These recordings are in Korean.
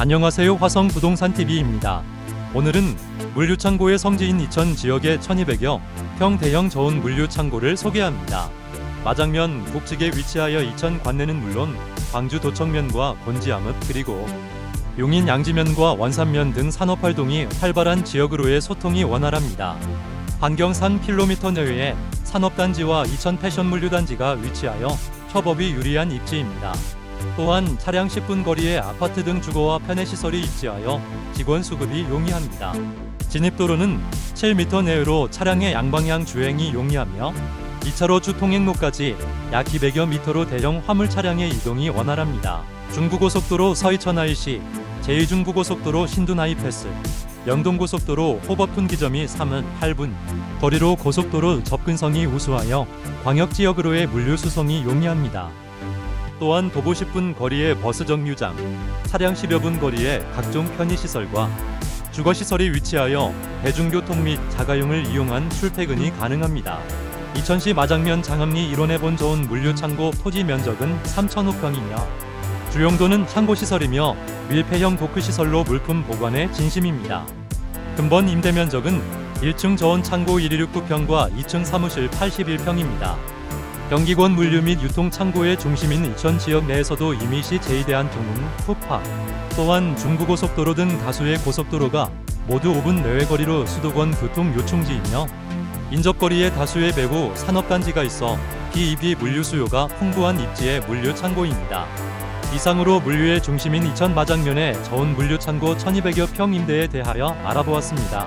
안녕하세요 화성 부동산 TV입니다. 오늘은 물류창고의 성지인 이천 지역의 1200여 평 대형 저온 물류창고를 소개합니다. 마장면 북측에 위치하여 이천 관내는 물론 광주 도청면과 곤지암읍 그리고 용인 양지면과 원산면 등 산업 활동이 활발한 지역으로의 소통이 원활합니다. 반경 3km 내외에 산업단지와 이천 패션 물류단지가 위치하여 협업이 유리한 입지입니다. 또한 차량 10분 거리에 아파트 등 주거와 편의시설이 입지하여 직원 수급이 용이합니다. 진입도로는 7m 내외로 차량의 양방향 주행이 용이하며 2차로 주 통행로까지 약 200여 미터로 대형 화물 차량의 이동이 원활합니다. 중부고속도로 서이천 IC, 제2중부고속도로 신둔 하이패스, 영동고속도로 호법분기점이 3은 8분, 거리로 고속도로 접근성이 우수하여 광역지역으로의 물류 수송이 용이합니다. 또한 도보 10분 거리의 버스 정류장, 차량 10여 분 거리의 각종 편의시설과 주거시설이 위치하여 대중교통 및 자가용을 이용한 출퇴근이 가능합니다. 이천시 마장면 장암리 일원에 본 좋은 물류창고 토지 면적은 3,000호평이며 주용도는 창고시설이며 밀폐형 도크시설로 물품 보관에 진심입니다. 근본 임대 면적은 1층 저온 창고 169평과 2층 사무실 81평입니다. 경기권 물류 및 유통 창고의 중심인 이천 지역 내에서도 이미시 제2대한 통은 푸파 또한 중부고속도로 등 다수의 고속도로가 모두 5분 내외 거리로 수도권 교통 요충지이며 인접거리에 다수의 배구 산업단지가 있어 PEB 물류 수요가 풍부한 입지의 물류 창고입니다. 이상으로 물류의 중심인 이천 마장면의 저온 물류 창고 1200여 평 임대에 대하여 알아보았습니다.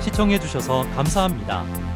시청해주셔서 감사합니다.